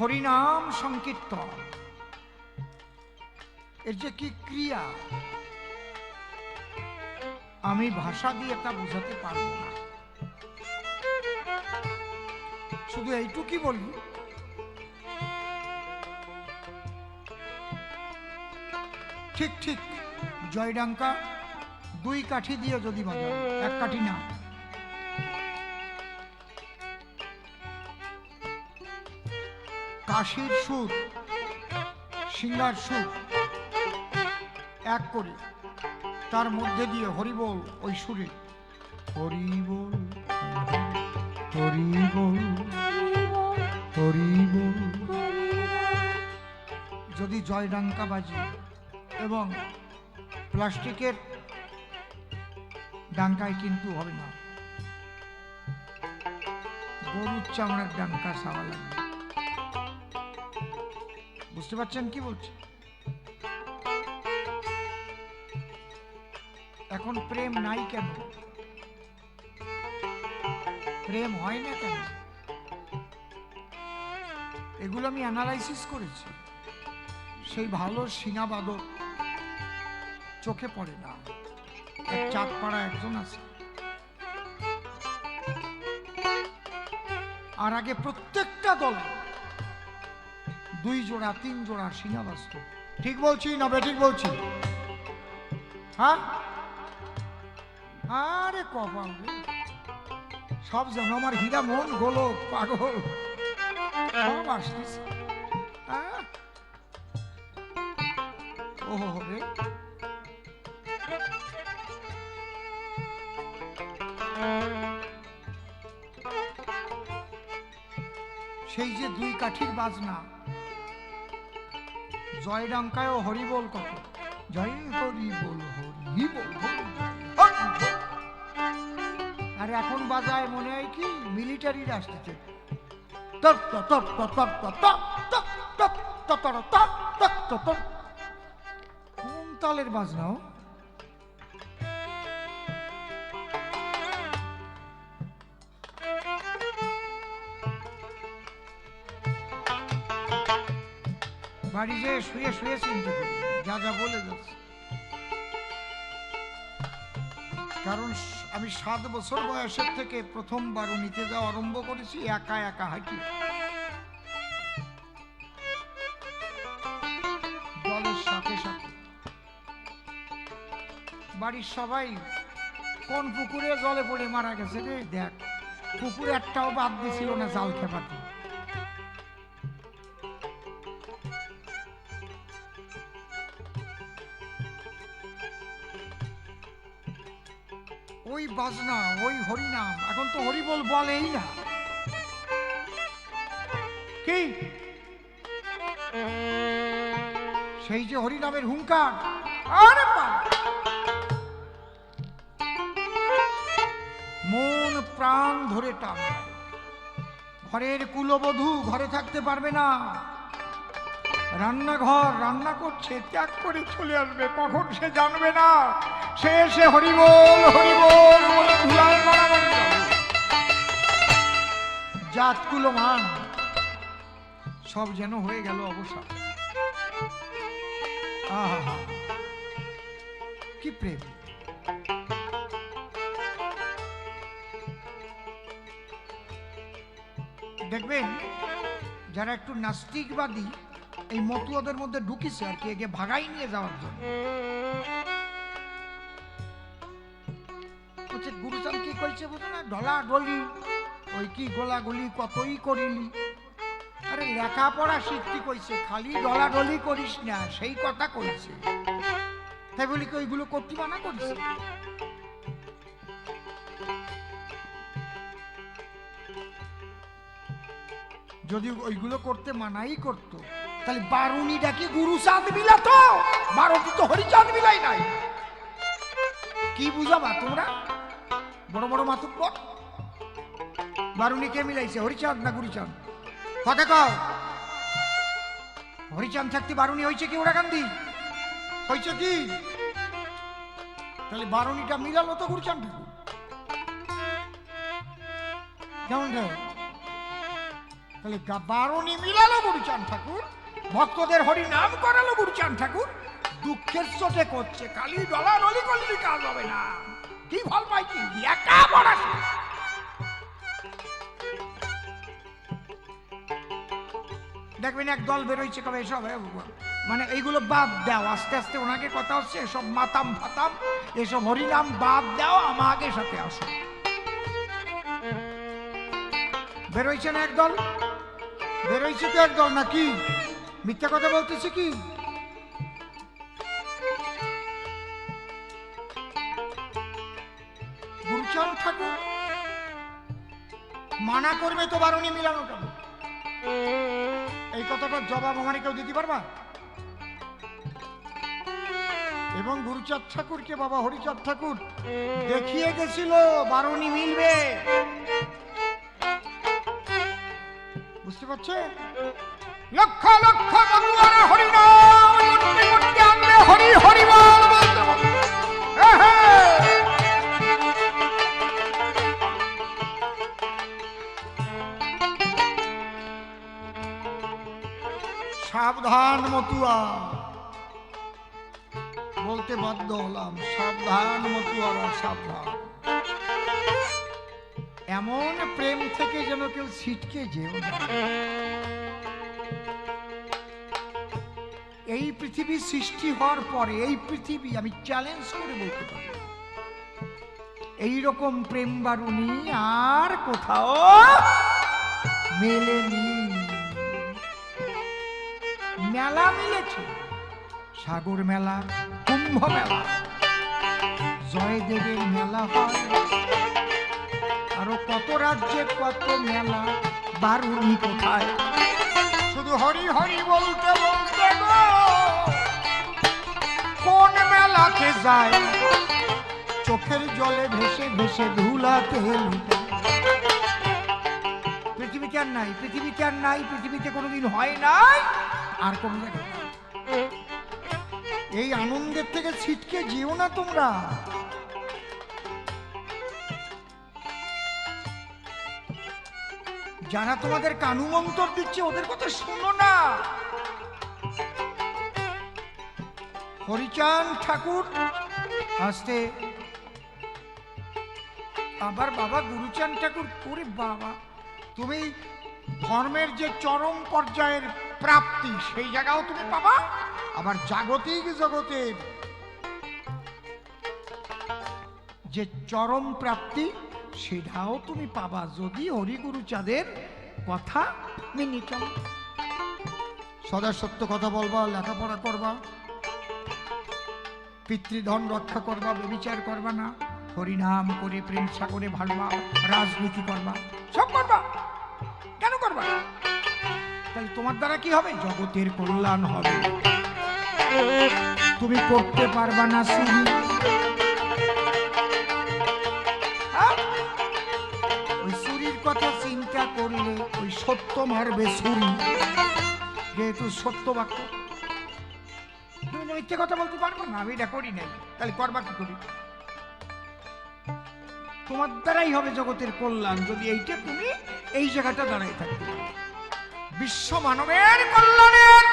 হরিনাম সংকীর্তন। এর যে কি ক্রিয়া? আমি ভাষা দিয়ে তা বোঝাতে পারব না। শুধু এইটুকুই বলি। ঠিক ঠিক, জয়ডাঙ্কা দুই কাঠি দিয়ে যদি বাজাও এক কাঠি না। কাশির সুর, সিঙ্গার সুর এক করে। তার মধ্যে দিয়ে হরিবল ওই সুরে। হরিবোল হরিবোল হরিবোল। যদি জয়ডাঙ্কা বাজে এবং প্লাস্টিকের ডাঙ্কায় কিন্তু হবে না। গরুর চামড়ার ডাঙ্কা সাওয়া লাগবে বুঝতে পারছেন কি বলছি? এখন প্রেম নাই কেন? প্রেম হয় না কেন? এগুলো আমি অ্যানালাইসিস করেছি। সেই ভালো সিনাবাদক চোখে পড়ে না। এক চাঁদপাড়া একজন আছে। আর আগে প্রত্যেকটা দল দুই জোড়া, তিন জোড়া সিনা বাস্ত ঠিক বলছি না ঠিক বলছি? হ্যাঁ? আরে কপাল সব যেন আমার হীরা, মন, গোলক, পাগল। হ্যাঁ? সেই যে দুই কাঠির বাজনা জয়ডাঙ্কায় হরিবোল কত জয় হরি বল হরি বল হরি আর এখন বাজায় মনে হয় কি মিলিটারির আসতেছে তপ তপ তপ তপ তপ তপ তপ তপ তপ তপ তপ। কোন তালের বাজনাও বাড়ি যে শুয়ে শুয়ে চিনতে করি। যা যা বলে যাচ্ছে। কারণ আমি সাত বছর বয়সের থেকে প্রথমবার নিতে যাওয়া আরম্ভ করেছি, একা একা হাঁটি সাথে সাথে। বাড়ির সবাই, কোন পুকুরে জলে পড়ে মারা গেছে রে? দেখ, পুকুরে একটাও বাদ দিছিল না জাল খেপাতে। বাজনা, ওই হরিনাম। এখন তো হরিবল বলেই না। কি? সেই যে হরিনামের হুঙ্কার। আরে মন প্রাণ ধরে টান। ঘরের কুলবধূ ঘরে থাকতে পারবে না। রান্নাঘর রান্না করছে, ত্যাগ করে চলে আসবে, কখন সে জানবে না? এসে হরিবোল হরিবোল জাতকুলো মান সব যেন হয়ে গেল অবসর। কি প্রেম। দেখবেন, যারা একটু নাস্তিকবাদী, এই মতুয়াদের মধ্যে ঢুকিছে আর কি ভাগাই নিয়ে যাওয়ার জন্য। ডলি ওই কি গোলাগুলি কতই করিলি? আরে, লেখাপড়া শিখতে কইছে, খালি ডলা ডলি করিস না, সেই কথা কইছে। তাই বলি কি ওইগুলো করতে মানা করিস? যদি ওইগুলো করতে মানাই করতো, তাহলে বারুনিটা কি গুরু চাঁদ মিলাতো বারোটি তো হরিচাঁদ মিলাই নাই। কি বুঝাবা তোমরা? বড় বড় মাথুক বারুনি কে মিলাইছে, হরিচাঁদ না গুরুচাঁদ? কথা কও? হরিচাঁদ থাকতে বারুনি হয়েছে কি ওরা কান্দি হয়েছে কি? তাহলে বারুনিটা মিলালো তো গুরুচাঁদ। কেমন তাহলে বারণী মিলালো গুরুচান ঠাকুর, ভক্তদের হরি নাম করালো গুরুচান ঠাকুর, দুঃখের চোটে করছে, কালি ডলা রলি করলি, কাজ হবে না। কি ভালো পাইছি? একা বড় দেখবেন এক দল বেরোইছে, কবে এসব মানে এইগুলো বাদ দাও, আস্তে আস্তে ওনাকে কথা হচ্ছে, এসব মাতাম ফাতাম, এসব হরিনাম বাদ দাও, আমাকে সাথে আসো। বেরোইছে না একদল বেরোইছে তো একদল নাকি মিথ্যা কথা বলতেছে কি? ঠাকুর মানা করবে তো বারণী মিলানো কেন? এই কথাটার জবাব আমার কেউ দিতে পারবা? এবং গুরুচাঁদ ঠাকুরকে বাবা হরিচাঁদ ঠাকুর দেখিয়ে গেছিল, বারণী মিলবে। বুঝতে পারছে? লক্ষ লক্ষ আনলে হরি হরি সাবধান মতুয়া। বলতে বাধ্য হলাম, সাবধান মতুয়ারা সাবধান। এমন প্রেম থেকে যেন কেউ ছিটকে যেও এই পৃথিবী সৃষ্টি হওয়ার পরে, এই পৃথিবী আমি চ্যালেঞ্জ করে বলতে পারি। এইরকম প্রেম বারুনি আর কোথাও মেলেনি। মেলা মিলেছে। সাগর মেলা, কুম্ভ মেলা, জয়দেবের মেলা হয়। আরও কত রাজ্যে কত মেলা বারুনি কোথায়? শুধু হরি হরি বলতে বলতে গো, কোন মেলাতে যায়? চোখের জলে ভেসে ভেসে ধুলাতে। পৃথিবীতে আর নাই? পৃথিবীতে আর নাই? পৃথিবীতে কোনোদিন হয় নাই? আর কোন। এই আনন্দের থেকে ছিটকে যেও না তোমরা যারা তোমাদের কানু মন্তর দিচ্ছে, ওদের কথা শোনো না হরিচাঁদ ঠাকুর আসতে আবার বাবা গুরুচাঁদ ঠাকুর করে বাবা, তুমি ধর্মের যে চরম পর্যায়ের প্রাপ্তি, সেই জায়গাও তুমি পাবা। আবার জাগতিক জগতের যে চরম প্রাপ্তি, সেটাও তুমি পাবা যদি হরিগুরু চাঁদের কথা মেনে চলো। সদা সত্য কথা বলবা, লেখাপড়া করবা, পিতৃধন রক্ষা করবা বেবিচার করবা না, হরিনাম করে, প্রেম সাগরে ভালবা রাজনীতি করবা। দ্বারা কি হবে? জগতের কল্যাণ হবে। তুমি করতে পারবা না হ্যাঁ? ওই চুরির কথা চিন্তা করলে ওই সত্য মারবে ছুরি যেহেতু সত্য বাক্য। তুমি মিথ্যে কথা বলতে পারব না, আমি এটা করি নাই। তাহলে করবা কি করি? তোমার দ্বারাই হবে জগতের কল্যাণ, যদি এইটা তুমি এই জায়গাটা দাঁড়াই পারো। বিশ্ব মানবের কল্যাণের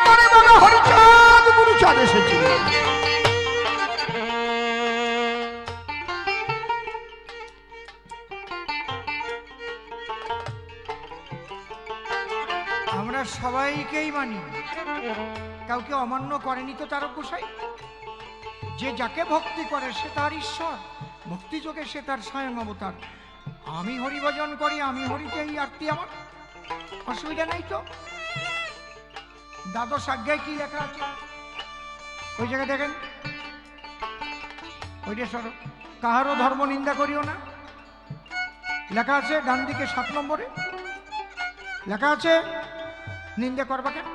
আমরা সবাইকেই মানি, কাউকে অমান্য করেনি তো তার গোসাই। যে যাকে ভক্তি করে সে তার ঈশ্বর, ভক্তি যোগে সে তার স্বয়ং অবতার। আমি হরিভজন করি, আমি হরিতেই আরতি আমার। অসুবিধা নাই তো? দ্বাদশ আজ্ঞায় কি লেখা আছে? ওই জায়গায় দেখেন। ওইটা সর কাহারও ধর্ম নিন্দা করিও না। লেখা আছে ডান দিকে সাত নম্বরে। লেখা আছে, নিন্দা করবা কেন?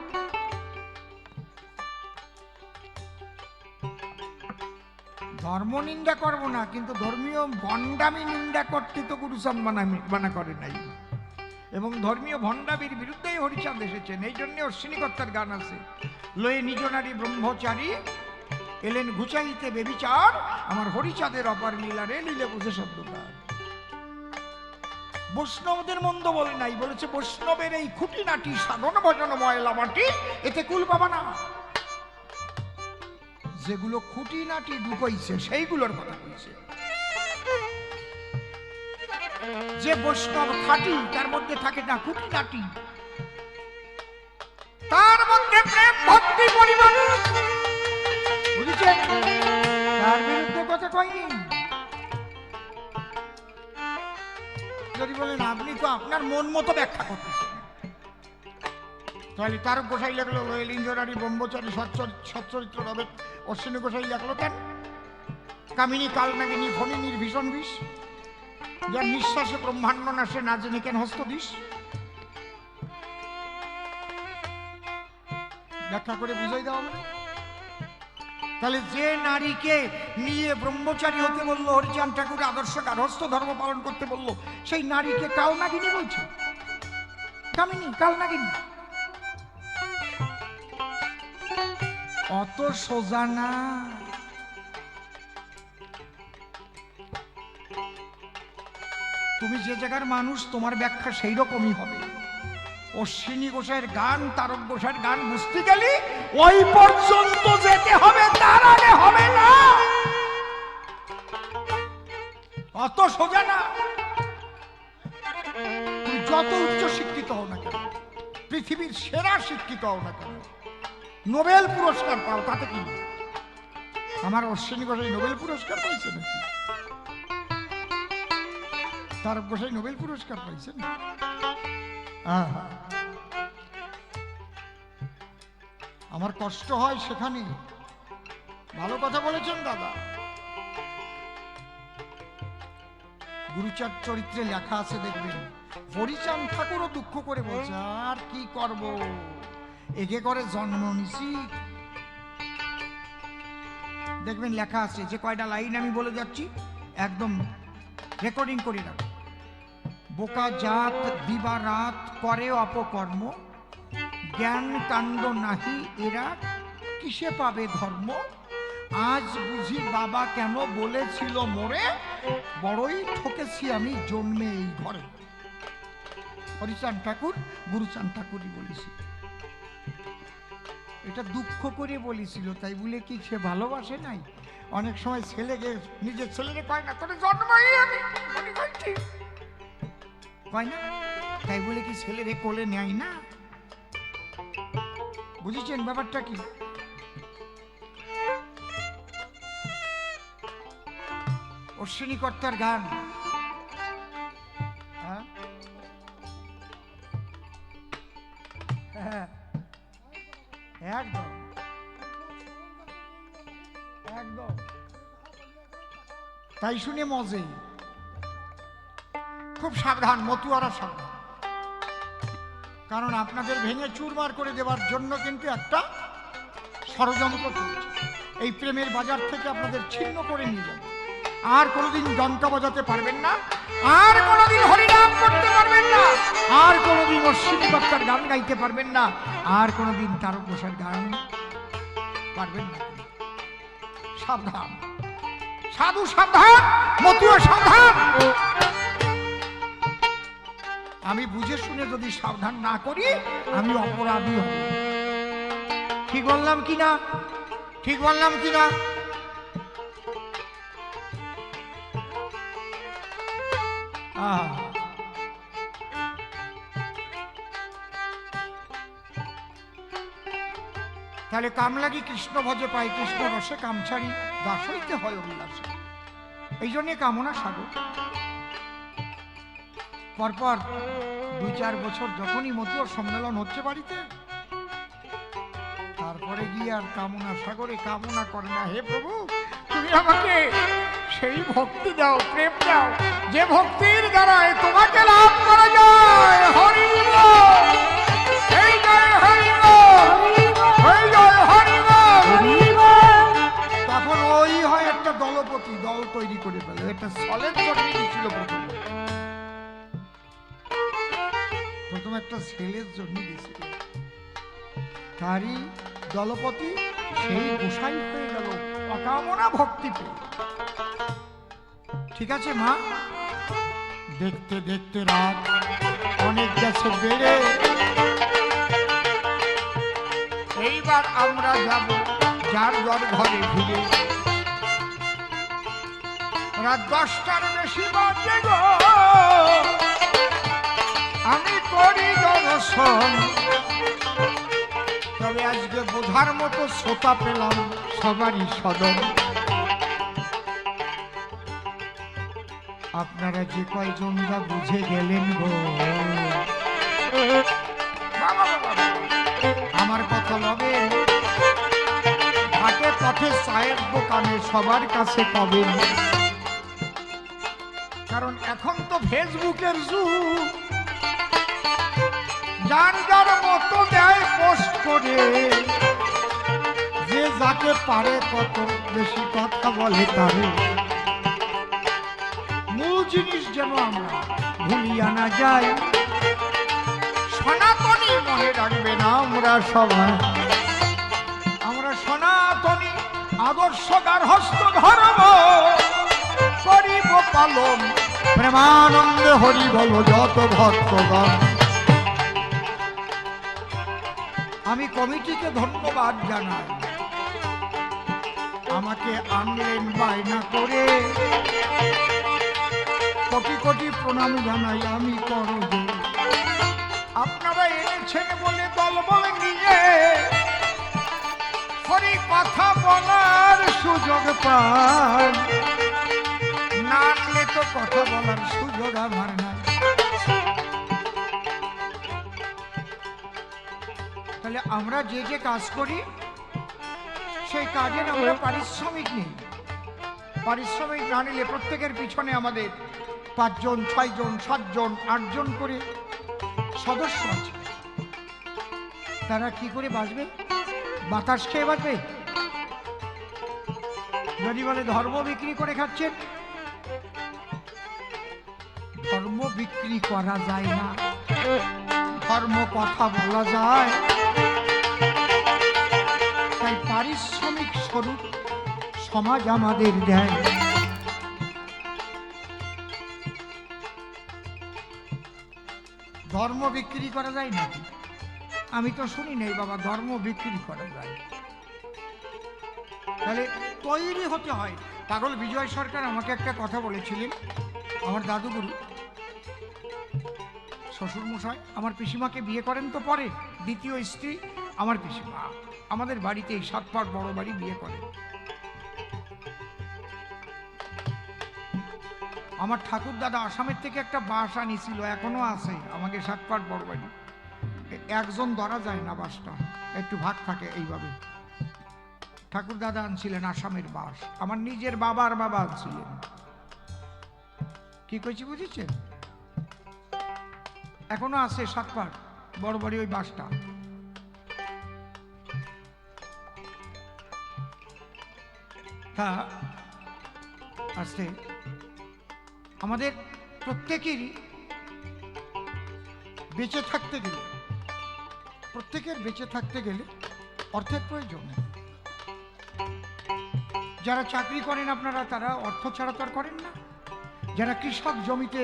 ধর্ম নিন্দা করব না, কিন্তু ধর্মীয় ভণ্ডামি নিন্দা করতে তো গুরুচাঁদ মানা মানা করে নাই। এবং ধর্মীয় ভণ্ডামির বিরুদ্ধেই হরিচাঁদ এসেছেন। এই জন্য অশ্বিনীকর্তার গান আছে। লয়ে নিজ নারী ব্রহ্মচারী, এলেন ঘুচাইতে বেবিচার, আমার হরিচাঁদের অপার লীলারে লীলে বুঝে শব্দকার। বৈষ্ণবদের মন্দ বলে নাই, বলেছে বৈষ্ণবের এই খুঁটিনাটি সাধন ভজন ময়লা মাটি, এতে কুল পাবা না। যেগুলো খুঁটিনাটি ঢুকাইছে, সেইগুলোর কথা কইছে। যে বৈষ্ণব খাটি, তার মধ্যে থাকে না খুঁটিনাটি। তার মধ্যে প্রেম ভক্তি পরিমাণ। বুঝেছেন? তার বিরুদ্ধে কথা কয়নি যদি বলেন, আপনি তো আপনার মন মতো ব্যাখ্যা করতেছেন। তাহলে তার গোসাই লাগল রয়েল ইঞ্জনারি ব্রহ্মচারী সচ্চরিত্র রবে অশ্বিনী গোসাই লাগল কেন? কামিনী, কালনাগিনী ফণিনীর ভীষণ বিষ। যার নিঃশ্বাসে ব্রহ্মাণ্ড নাশে না জেনে কেন হস্ত দিস? ব্যাখ্যা করে বুঝাই দেওয়া মানে তাহলে যে নারীকে নিয়ে ব্রহ্মচারী হতে বলল, হরিচাঁদ ঠাকুর আদর্শ গার্হস্থ ধর্ম পালন করতে বলল, সেই নারীকে কাল নাগিনী বলছে। কামিনী, কাল নাগিনী। অত সোজা না। তুমি যে জায়গার মানুষ, তোমার ব্যাখ্যা সেই রকমই হবে। অশ্বিনী গোসাইয়ের গান, তারক গোসাইয়ের গান বুঝতে গেলে ওই পর্যন্ত যেতে হবে, তার আগে হবে না। অত সোজা না। তুমি যত উচ্চ শিক্ষিত হও না কেন, পৃথিবীর সেরা শিক্ষিত হও না কেন, নোবেল পুরস্কার পাও, তাতে কি? আমার অশ্বিনী গোসাই নোবেল পুরস্কার পাইছে নাকি? তারক গোসাই নোবেল পুরস্কার পাইছেন। আমার কষ্ট হয় সেখানে। ভালো কথা বলেছেন দাদা। গুরুচার চরিত্রে লেখা আছে দেখবেন, হরিচাঁদ ঠাকুরও দুঃখ করে বলছে, আর কি করব? একে করে জন্ম নিছি। দেখবেন লেখা আছে, যে কয়টা লাইন আমি বলে যাচ্ছি, একদম রেকর্ডিং করে রাখো বোকা জাত দিবা রাত করে অপকর্ম। জ্ঞান কাণ্ড নাহি এরা, কিসে পাবে ধর্ম? আজ বুঝি বাবা কেন বলেছিল মোরে? বড়ই ঠকেছি আমি জন্মে এই ঘরে। হরিচাঁদ ঠাকুর, গুরুচান ঠাকুরই বলেছি এটা দুঃখ করে বলেছিল, তাই বলে কি সে ভালোবাসে নাই? অনেক সময় ছেলেকে, নিজের ছেলেকে কয় না, তোর জন্মই আমি করছি। কয় না? তাই বলে কি ছেলেরে কোলে নেয় না? বুঝেছেন ব্যাপারটা কি? অশ্বিনী কর্তার গান। হ্যাঁ? হ্যাঁ। একদম। একদম। তাই শুনে মজে খুব সাবধান, মতুয়ারা সাবধান। কারণ আপনাদের ভেঙে চুরমার করে দেওয়ার জন্য কিন্তু একটা ষড়যন্ত্র চলছে এই প্রেমের বাজার থেকে আপনাদের ছিন্ন করে নিয়ে যাবে। আর কোনোদিন ডঙ্কা বাজাতে পারবেন না, আর কোনোদিন হরিনাম করতে পারবেন না, আর কোনোদিন অশ্বিনী দত্তার গান গাইতে পারবেন না, আর কোনোদিন তারক ঘোষের গান পারবেন না। সাবধান। সাধু সাবধান, মতুয়া সাবধান। আমি বুঝে শুনে যদি সাবধান না করি, আমি অপরাধী হব। ঠিক বললাম কি না? ঠিক বললাম কি না। তাহলে কামলাগি কৃষ্ণ ভজে পাই কৃষ্ণ রসে কামছাড়ি দাস হইতে হয় অভিলাষে। এই জন্যে কামনা সাগর। পরপর দুই চার বছর যখনই মতুয়া সম্মেলন হচ্ছে বাড়িতে, তারপরে গিয়ে আর কামনা সাগরে কামনা করে না। হে প্রভু, তুমি আমাকে সেই ভক্তি দাও, প্রেম দাও, যে ভক্তির দ্বারায় তোমাকে লাভ করা যায়। হরি ওই হয় একটা দলপতি, দল তৈরি করে ফেলে। একটা জন্য ছিল প্রথমে। একটা ছেলের জন্য গেছিল। তারই দলপতি সেই গোসাই হয়ে গেল অকামনা ভক্তি ঠিক আছে, মা? দেখতে দেখতে রাত অনেক গেছে, বেড়ে। এইবার আমরা যাব যার যার ঘরে ফিরে রাত দশটার বেশি বাজে গো। আমি করি দর্শন। তবে আজকে বোঝার মতো শ্রোতা পেলাম সবারই সদন। আপনারা যে কয়জন যা বুঝে গেলেন গো। আমার কথা লবে ঘাটে পথে চায়ের দোকানে সবার কাছে পাবেন। কারণ এখন তো ফেসবুকের যুগ। যার মতো দেয় পোস্ট করে। যে যাকে পারে কত বেশি কথা বলে তারে। মূল জিনিস যেন আমরা ভুলিয়া না যাই। সনাতনী মনে রাখবে না আমরা সবাই। আমরা সনাতনী আদর্শ গার্হস্থ ধর্ম। করিব পালন, প্রেমানন্দে হরি বল যত ভক্তগণ। আমি কমিটিকে ধন্যবাদ জানাই। আমাকে আনলেন বায়না করে। কোটি কোটি প্রণাম জানাই আমি করব। আপনারা এনেছেন বলে দল বলে নিয়ে। হরি কথা বলার সুযোগ পান। না আনলে তো কথা বলার সুযোগ আমার নাই তাহলে আমরা যে যে কাজ করি সেই কাজের আমরা পারিশ্রমিক নেই। পারিশ্রমিক না নিলে প্রত্যেকের পিছনে আমাদের পাঁচজন ছয়জন সাতজন আটজন করে সদস্য আছে। তারা কি করে বাঁচবে? বাতাস খেয়ে বাঁচবে? যদি বলে ধর্ম বিক্রি করে খাচ্ছেন। ধর্ম বিক্রি করা যায় না। ধর্ম কথা বলা যায়। পারিশ্রমিক স্বরূপ, সমাজ আমাদের দেয়। ধর্ম বিক্রি করা যায় নাকি? আমি তো শুনি নাই বাবা, ধর্ম বিক্রি করা যায়। তাহলে তৈরি হতে হয়। পাগল বিজয় সরকার আমাকে একটা কথা বলেছিলেন, আমার দাদুগুরু। শ্বশুর মশাই আমার পিসিমাকে বিয়ে করেন তো পরে, দ্বিতীয় স্ত্রী আমার পিসিমা। আমাদের বাড়িতে এই সাত পাট বড় বাড়ি বিয়ে করে। আমার ঠাকুর দাদা আসামের থেকে একটা বাস আনিছিল, এখনও আছে, আমাকে সাত পাট বড় বাড়ি। একজন ধরা যায় না বাসটা, একটু ভাগ থাকে এইভাবে। ঠাকুর দাদা আনছিলেন আসামের বাস, আমার নিজের বাবার বাবা আনছিলেন। কি কইছি বুঝেছেন? এখনও আছে সাত পাট বড় বড় ওই বাসটা। তা আসতে আমাদের প্রত্যেকেরই বেঁচে থাকতে গেলে, প্রত্যেকের বেঁচে থাকতে গেলে অর্থের প্রয়োজন যারা চাকরি করেন আপনারা, তারা অর্থ ছাড়া তো আর করেন না। যারা কৃষক জমিতে,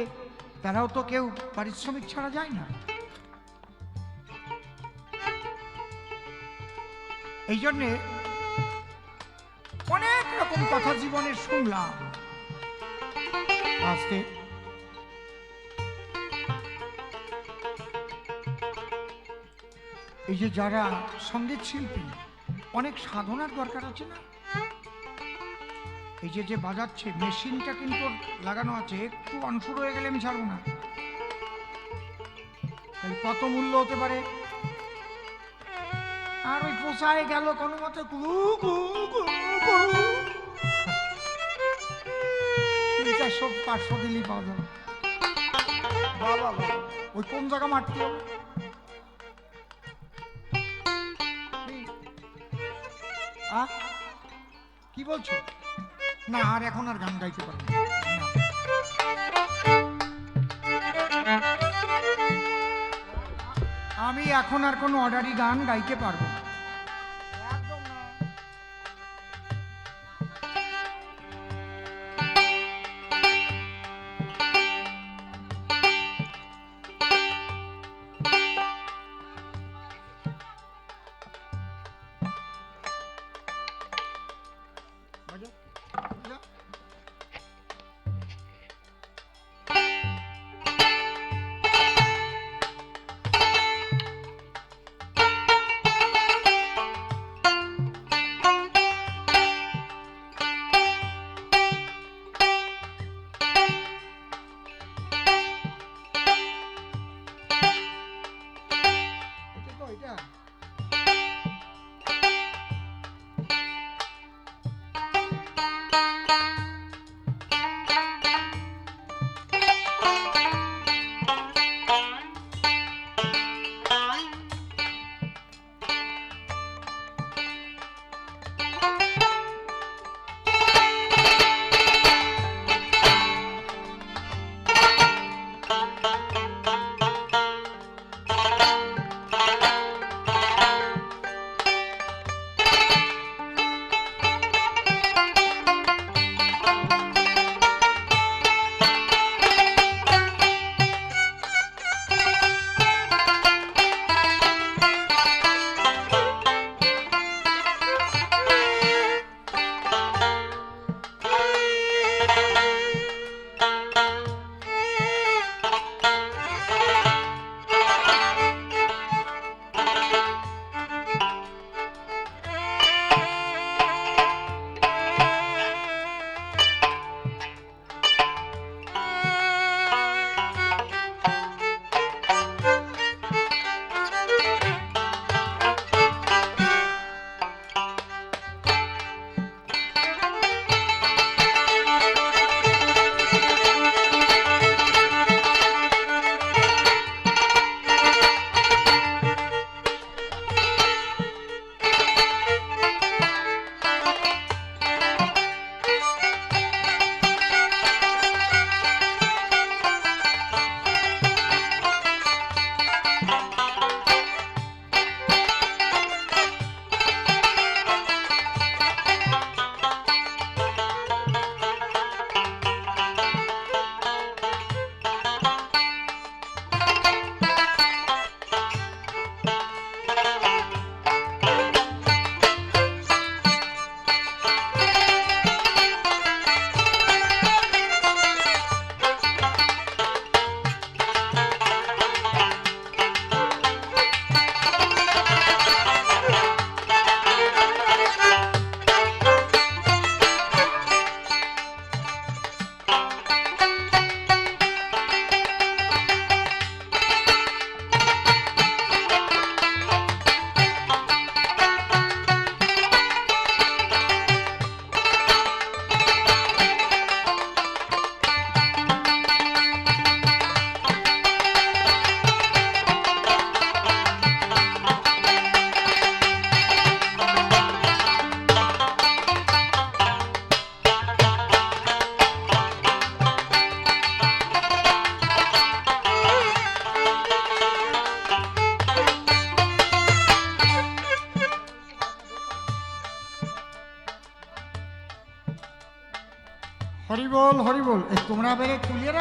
তারাও তো কেউ পারিশ্রমিক ছাড়া যায় না। এই জন্যে কথা জীবনে শুনলাম। আজকে এই যে যারা সংগীত শিল্পী, অনেক সাধনার দরকার আছে না? এই যে যে বাজাচ্ছে, মেশিনটা কিন্তু লাগানো আছে, একটু অনফুর হয়ে গেলে আমি ছাড়বো না। কত মূল্য হতে পারে? আর ওই পোষায় গেল কোনো মতে কুলু কুলু কুলু। চারশো পাঁচশো দিলেই পাওয়া যাবে ওই কোন জায়গা মারতে হবে? কি বলছো? না, আর এখন আর গান গাইতে পারব। আমি এখন আর কোনো অর্ডারি গান গাইতে পারব না।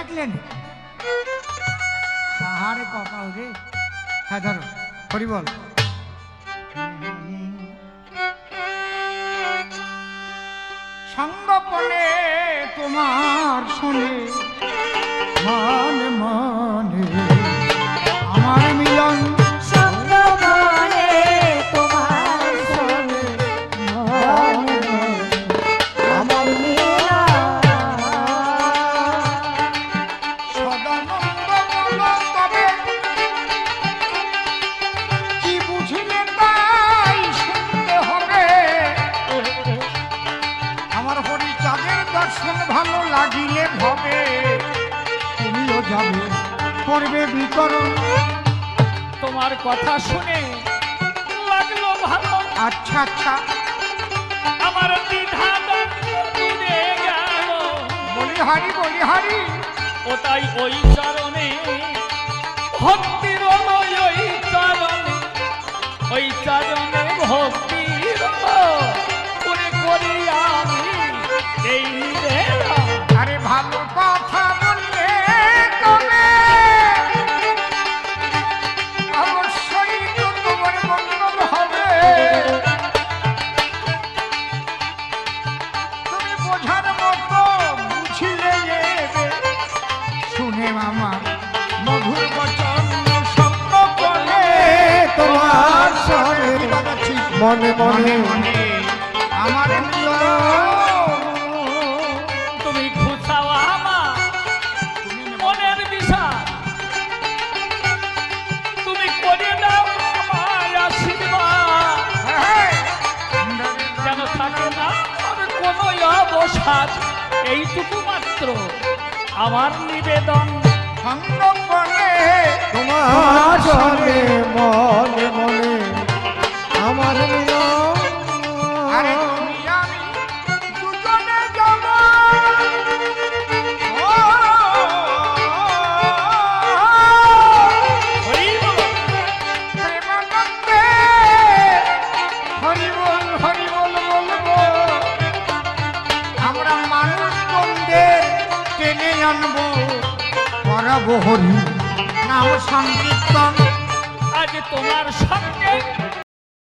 রাখলেন আহারে কপাল রে? হ্যাঁ ধরো হরি বল। সঙ্গপনে তোমার শুনে মানে মানে কথা শুনে লাগল ভালো। আচ্ছা আচ্ছা। আমার দ্বিধা দূরে গেল। বলি হারি বলি হারি। ও তাই ওই চরণে ভক্তির ওই চরণে ওই চরণে ভক্তির করে করি আমি এই মনে মনে। আমার তুমি মনের দিশা। তুমি দাও আমার আশীর্বাদ। যেন থাকে না কোনো অবসাদ। এইটুকু মাত্র আমার নিবেদন। তোমার মনে মনে। আমার হরি নাম সংকীর্তন আজ তোমার সঙ্গে